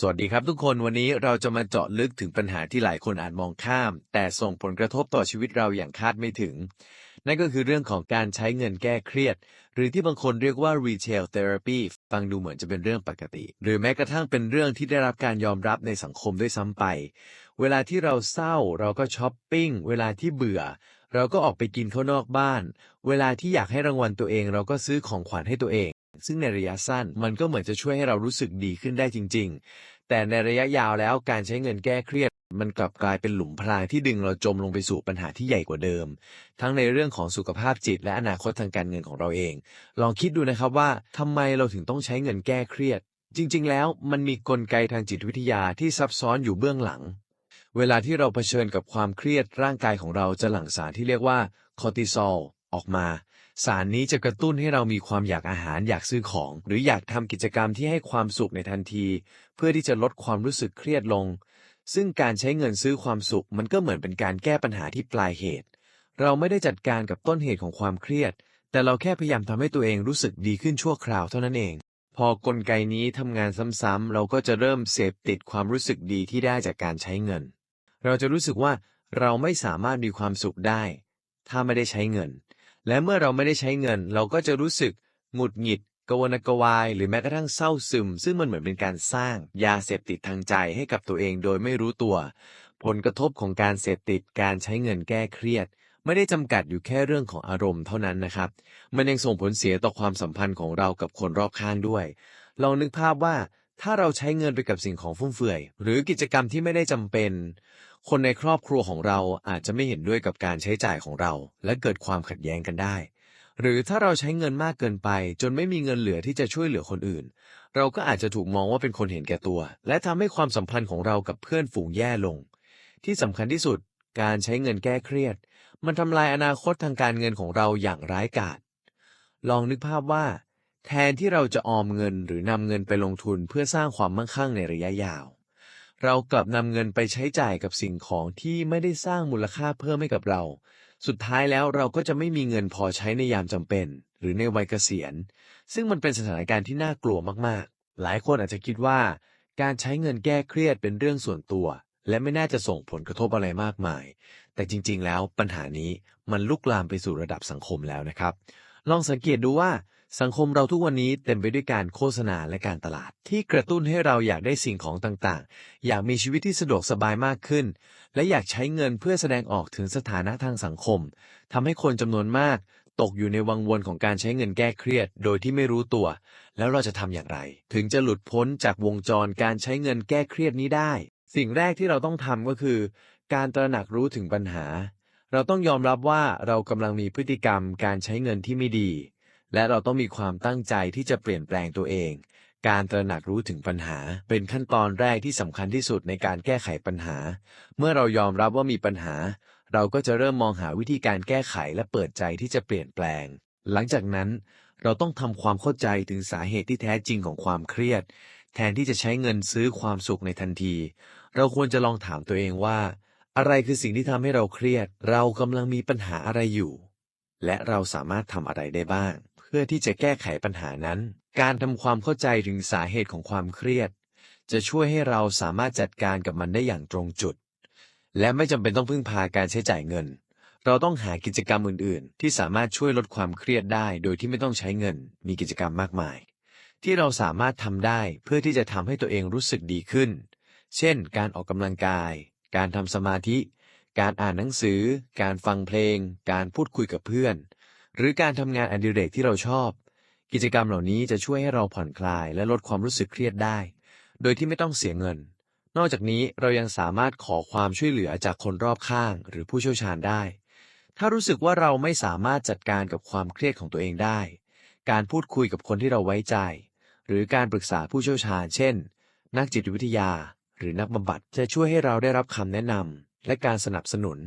สวัสดีครับทุกคนวันนี้เราจะมาเจาะลึกถึงปัญหาที่หลายคนอาจมองข้าม แต่ส่งผลกระทบต่อชีวิตเราอย่างคาดไม่ถึง นั่นก็คือเรื่องของการใช้เงินแก้เครียด หรือที่บางคนเรียกว่า retail therapy ฟังดูเหมือนจะเป็นเรื่องปกติ หรือแม้กระทั่งเป็นเรื่องที่ได้รับการยอมรับในสังคมด้วยซ้ำไป เวลาที่เราเศร้าเราก็ช้อปปิ้งเวลาที่เบื่อ เราก็ออกไปกินข้างนอกบ้าน เวลาที่อยากให้รางวัลตัวเอง เราก็ซื้อของขวัญให้ตัวเอง ซึ่งในระยะสั้นมันก็เหมือนจะช่วยให้เรารู้สึกดีขึ้นได้จริง ๆ แต่ในระยะยาวแล้วการใช้เงินแก้เครียด มันกลับกลายเป็นหลุมพรางที่ดึงเราจมลงไปสู่ปัญหาที่ใหญ่กว่าเดิม ทั้งในเรื่องของสุขภาพจิตและอนาคตทางการเงินของเราเอง ลองคิดดูนะครับว่าทำไมเราถึงต้องใช้เงินแก้เครียด จริง ๆ แล้วมันมีกลไกทางจิตวิทยาที่ซับซ้อนอยู่เบื้องหลัง เวลาที่เราเผชิญกับความเครียดร่างกายของเราจะหลั่งสารที่เรียกว่าคอร์ติซอล ออกมา สารนี้จะกระตุ้นให้เรามีความอยากอาหารอยากซื้อของ หรืออยากทำกิจกรรมที่ให้ความสุขในทันที เพื่อที่จะลดความรู้สึกเครียดลง ซึ่งการใช้เงินซื้อความสุข มันก็เหมือนเป็นการแก้ปัญหาที่ปลายเหตุ เราไม่ได้จัดการกับต้นเหตุของความเครียด แต่เราแค่พยายามทำให้ตัวเองรู้สึกดีขึ้นชั่วคราวเท่านั้นเอง พอกลไกนี้ทำงานซ้ำๆเราก็จะเริ่มเสพติดความรู้สึกดีที่ได้จากการใช้เงิน เราจะรู้สึกว่าเราไม่สามารถมีความสุขได้ ถ้าไม่ได้ใช้เงิน และเมื่อเราไม่ได้ใช้เงิน เราก็จะรู้สึกหงุดหงิดกวนกวาย หรือแม้กระทั่งเศร้าซึม ซึ่งมันเหมือนเป็นการสร้างยาเสพติดทางใจให้กับตัวเองโดยไม่รู้ตัว ผลกระทบของการเสพติดการใช้เงินแก้เครียด ไม่ได้จำกัดอยู่แค่เรื่องของอารมณ์เท่านั้นนะครับ มันยังส่งผลเสียต่อความสัมพันธ์ของเรากับคนรอบข้างด้วย ลองนึกภาพว่า ถ้าเราใช้เงินไปกับสิ่งของฟุ่มเฟือย หรือกิจกรรมที่ไม่ได้จำเป็น คนในครอบครัวของเราอาจจะไม่เห็นด้วยกับการใช้จ่ายของเรา และเกิดความขัดแย้งกันได้ หรือถ้าเราใช้เงินมากเกินไป จนไม่มีเงินเหลือที่จะช่วยเหลือคนอื่น เราก็อาจจะถูกมองว่าเป็นคนเห็นแก่ตัว และทำให้ความสัมพันธ์ของเรากับเพื่อนฝูงแย่ลง ที่สำคัญที่สุด การใช้เงินแก้เครียด มันทำลายอนาคตทางการเงินของเราอย่างร้ายกาจลองนึกภาพว่า แทนที่เราจะออมเงินหรือนำเงินไปลงทุนเพื่อสร้างความมั่งคั่งในระยะยาว เรากลับนำเงินไปใช้จ่ายกับสิ่งของที่ไม่ได้สร้างมูลค่าเพิ่มให้กับเรา สุดท้ายแล้วเราก็จะไม่มีเงินพอใช้ในยามจำเป็น หรือในวัยเกษียณ ซึ่งมันเป็นสถานการณ์ที่น่ากลัวมากๆ หลายคนอาจจะคิดว่า การใช้เงินแก้เครียดเป็นเรื่องส่วนตัว และไม่น่าจะส่งผลกระทบอะไรมากมาย แต่จริง ๆ แล้วปัญหานี้มันลุกลามไปสู่ระดับสังคมแล้วนะครับ ลองสังเกตดูว่า สังคมเราทุกวันนี้เต็มไปด้วยการโฆษณาและการตลาด ที่กระตุ้นให้เราอยากได้สิ่งของต่างๆ อยากมีชีวิตที่สะดวกสบายมากขึ้น และอยากใช้เงินเพื่อแสดงออกถึงสถานะทางสังคมทำให้คนจำนวนมาก ตกอยู่ในวังวนของการใช้เงินแก้เครียด โดยที่ไม่รู้ตัว แล้วเราจะทำอย่างไร ถึงจะหลุดพ้นจากวงจรการใช้เงินแก้เครียดนี้ได้ สิ่งแรกที่เราต้องทำก็คือ การตระหนักรู้ถึงปัญหา เราต้องยอมรับว่าเรากำลังมีพฤติกรรมการใช้เงินที่ไม่ดี และเราต้องมีความตั้งใจที่จะเปลี่ยนแปลงตัวเอง การตระหนักรู้ถึงปัญหา เป็นขั้นตอนแรกที่สำคัญที่สุดในการแก้ไขปัญหา เมื่อเรายอมรับว่ามีปัญหา เราก็จะเริ่มมองหาวิธีการแก้ไขและเปิดใจที่จะเปลี่ยนแปลง หลังจากนั้น เราต้องทำความเข้าใจถึงสาเหตุที่แท้จริงของความเครียด แทนที่จะใช้เงินซื้อความสุขในทันที เราควรจะลองถามตัวเองว่า อะไรคือสิ่งที่ทำให้เราเครียด เรากำลังมีปัญหาอะไรอยู่ และเราสามารถทำอะไรได้บ้าง พื่อที่จะแก้ไขปัญหานั้น การทำความเข้าใจถึงสาเหตุของความเครียด จะช่วยให้เราสามารถจัดการกับมันได้อย่างตรงจุด และไม่จำเป็นต้องพึ่งพาการใช้จ่ายเงิน เราต้องหากิจกรรมอื่น ๆ ที่สามารถช่วยลดความเครียดได้ โดยที่ไม่ต้องใช้เงิน มีกิจกรรมมากมาย ที่เราสามารถทำได้เพื่อที่จะทำให้ตัวเองรู้สึกดีขึ้น เช่น การออกกำลังกาย การทำสมาธิ การอ่านหนังสือ การฟังเพลง การพูดคุยกับเพื่อน หรือการทำงานอดิเรกที่เราชอบ กิจกรรมเหล่านี้จะช่วยให้เราผ่อนคลายและลดความรู้สึกเครียดได้ โดยที่ไม่ต้องเสียเงิน นอกจากนี้เรายังสามารถขอความช่วยเหลือจากคนรอบข้าง หรือผู้เชี่ยวชาญได้ ถ้ารู้สึกว่าเราไม่สามารถจัดการกับความเครียดของตัวเองได้ การพูดคุยกับคนที่เราไว้ใจ หรือการปรึกษาผู้เชี่ยวชาญ เช่น นักจิตวิทยา หรือนักบำบัดจะช่วยให้เราได้รับคำแนะนำและการสนับสนุน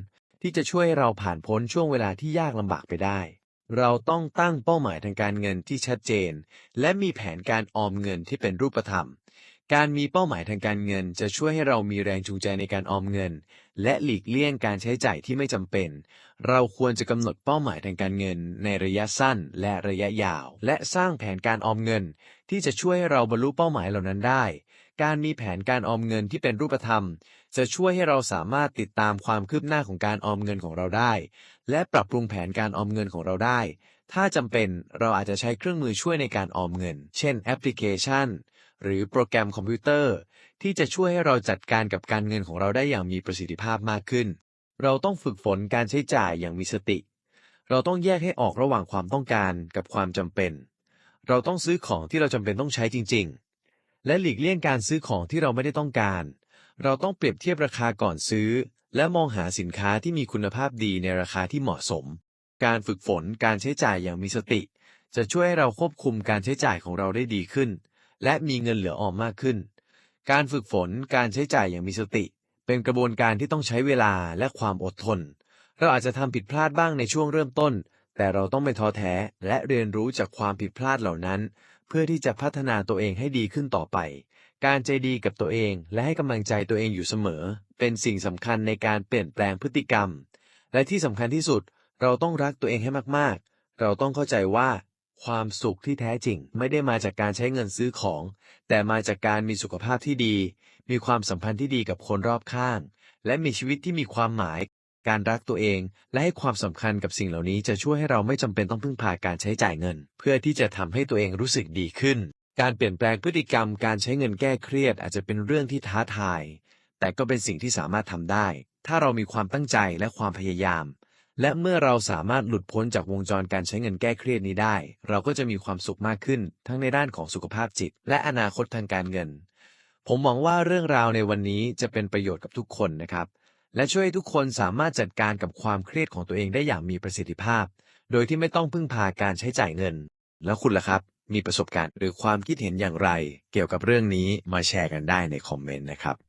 ที่จะช่วยให้เราผ่านพ้นช่วงเวลาที่ยากลำบากไปได้ เราต้องตั้งเป้าหมายทางการเงินที่ชัดเจน และมีแผนการออมเงินที่เป็นรูปธรรม การมีเป้าหมายทางการเงิน จะช่วยให้เรามีแรงจูงใจในการออมเงิน และหลีกเลี่ยงการใช้จ่ายที่ไม่จำเป็น เราควรจะกำหนดเป้าหมายทางการเงิน ในระยะสั้นและระยะยาว และสร้างแผนการออมเงิน ที่จะช่วยให้เราบรรลุเป้าหมายเหล่านั้นได้ การมีแผนการออมเงินที่เป็นรูปธรรม จะช่วยให้เราสามารถติดตามความคืบหน้าของการออมเงินของเราได้ และปรับปรุงแผนการออมเงินของเราได้ ถ้าจำเป็นเราอาจจะใช้เครื่องมือช่วยในการออมเงิน เช่นแอปพลิเคชัน หรือโปรแกรมคอมพิวเตอร์ ที่จะช่วยให้เราจัดการกับการเงินของเราได้อย่างมีประสิทธิภาพมากขึ้น เราต้องฝึกฝนการใช้จ่ายอย่างมีสติ เราต้องแยกให้ออกระหว่างความต้องการกับความจำเป็น เราต้องซื้อของที่เราจำเป็นต้องใช้จริง ๆ และหลีกเลี่ยงการซื้อของที่เราไม่ได้ต้องการ เราต้องเปรียบเทียบราคาก่อนซื้อ และมองหาสินค้าที่มีคุณภาพดีในราคาที่เหมาะสม การฝึกฝนการใช้จ่ายอย่างมีสติ จะช่วยให้เราควบคุมการใช้จ่ายของเราได้ดีขึ้น และมีเงินเหลือออมมากขึ้น การฝึกฝนการใช้จ่ายอย่างมีสติ เป็นกระบวนการที่ต้องใช้เวลาและความอดทน เราอาจจะทำผิดพลาดบ้างในช่วงเริ่มต้น แต่เราต้องไม่ท้อแท้และเรียนรู้จากความผิดพลาดเหล่านั้น เพื่อที่จะพัฒนาตัวเองให้ดีขึ้นต่อไป การใจดีกับตัวเองและให้กำลังใจตัวเองอยู่เสมอ เป็นสิ่งสำคัญในการเปลี่ยนแปลงพฤติกรรม และที่สำคัญที่สุด เราต้องรักตัวเองให้มากๆ เราต้องเข้าใจว่า ความสุขที่แท้จริง ไม่ได้มาจากการใช้เงินซื้อของ แต่มาจากการมีสุขภาพที่ดี มีความสัมพันธ์ที่ดีกับคนรอบข้าง และมีชีวิตที่มีความหมาย การรักตัวเอง และให้ความสำคัญกับสิ่งเหล่านี้จะช่วยให้เราไม่จำเป็นต้องพึ่งพาการใช้จ่ายเงิน เพื่อที่จะทำให้ตัวเองรู้สึกดีขึ้น การเปลี่ยนแปลงพฤติกรรมการใช้เงินแก้เครียดอาจจะเป็นเรื่องที่ท้าทาย แต่ก็เป็นสิ่งที่สามารถทำได้ ถ้าเรามีความตั้งใจและความพยายาม และเมื่อเราสามารถหลุดพ้นจากวงจรการใช้เงินแก้เครียดนี้ได้ เราก็จะมีความสุขมากขึ้น ทั้งในด้านของสุขภาพจิต และอนาคตทางการเงิน ผมหวังว่าเรื่องราวในวันนี้จะเป็นประโยชน์กับทุกคนนะครับ และช่วยให้ทุกคนสามารถจัดการกับความเครียดของตัวเองได้อย่างมีประสิทธิภาพ โดยที่ไม่ต้องพึ่งพาการใช้จ่ายเงิน แล้วคุณล่ะครับ มีประสบการณ์หรือความคิดเห็นอย่างไร เกี่ยวกับเรื่องนี้มาแชร์กันได้ในคอมเมนต์นะครับ